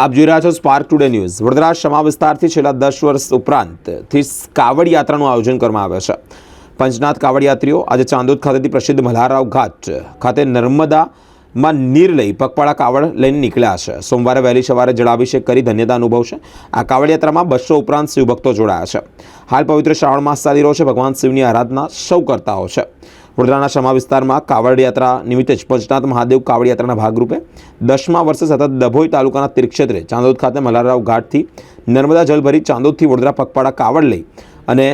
આપ જોઈ રહ્યા છો Spark Today News Vadodara Sama વિસ્તારથી છેલ્લા દસ વર્ષ ઉપરાંતથી કાવડ યાત્રાનું આયોજન કરવામાં આવે છે. પંચનાથ કાવડ યાત્રીઓ આજે ચાંદોદ ખાતેથી પ્રસિદ્ધ મલ્હારાવ ઘાટ ખાતે નર્મદામાં નીર લઈ પગપાળા કાવડ લઈને નીકળ્યા છે. સોમવારે વહેલી સવારે જળાભિષેક કરી ધન્યતા અનુભવશે. આ કાવડ યાત્રામાં બસો ઉપરાંત શિવભક્તો જોડાયા છે. હાલ પવિત્ર શ્રાવણ માસ ચાલી રહ્યો છે. ભગવાન શિવની આરાધના સૌ કરતાઓ છે. વડોદરાના સમા વિસ્તારમાં કાવડ યાત્રા નિમિત્તે જ પંચનાથ મહાદેવ કાવડ યાત્રાના ભાગરૂપે દસમા વર્ષે સતત ડભોઈ તાલુકાના તીર્ક્ષેત્રે ચાંદોદ ખાતે મલારાવ ઘાટથી નર્મદા જલ ભરી ચાંદોદથી વડોદરા પગપાળા કાવડ લઈ અને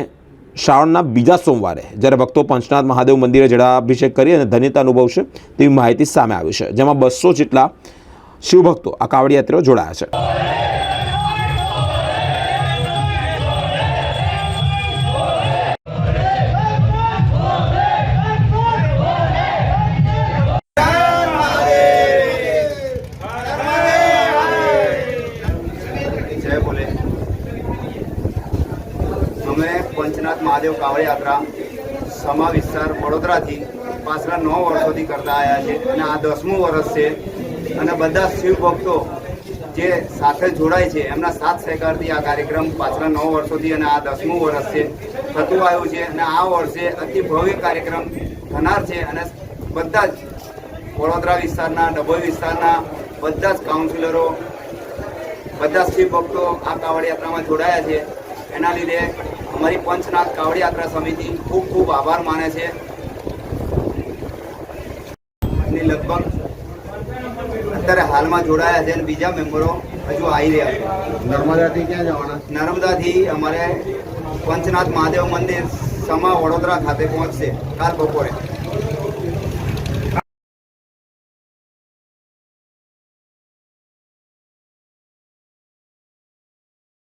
શ્રાવણના બીજા સોમવારે જ્યારે ભક્તો પંચનાથ મહાદેવ મંદિરે જળાભિષેક કરી અને ધન્યતા અનુભવશે તેવી માહિતી સામે આવી છે, જેમાં બસો જેટલા શિવભક્તો આ કાવડ યાત્રીઓ જોડાયા છે. પંચનાથ મહાદેવ કાવડ યાત્રા સમા વિસ્તાર વડોદરાથી પાછલા નવ વર્ષોથી કરતા આવ્યા છે અને આ દસમું વર્ષ છે. અને બધા શિવ ભક્તો જે સાથે જોડાય છે, એમના સાથ સહકારથી આ કાર્યક્રમ પાછલા નવ વર્ષોથી અને આ દસમું વર્ષ છે, થતું આવ્યું છે. અને આ વર્ષે અતિ ભવ્ય કાર્યક્રમ થનાર છે અને બધા જ વડોદરા વિસ્તારના, ડભોઈ વિસ્તારના બધા જ કાઉન્સિલરો બધા શિવ ભક્તો આ કાવડ યાત્રામાં જોડાયા છે. એના લીધે અમારી પંચનાથ કાવડ યાત્રા સમિતિ ખૂબ ખૂબ આભાર માને છે. અને લગભગ અત્યારે હાલમાં જોડાયા છે અને બીજા મેમ્બરો હજુ આવી રહ્યા છે. નર્મદાથી ક્યાં જવાના? નર્મદાથી અમારે પંચનાથ મહાદેવ મંદિર સમા વડોદરા ખાતે પહોંચશે કાલ બપોરે.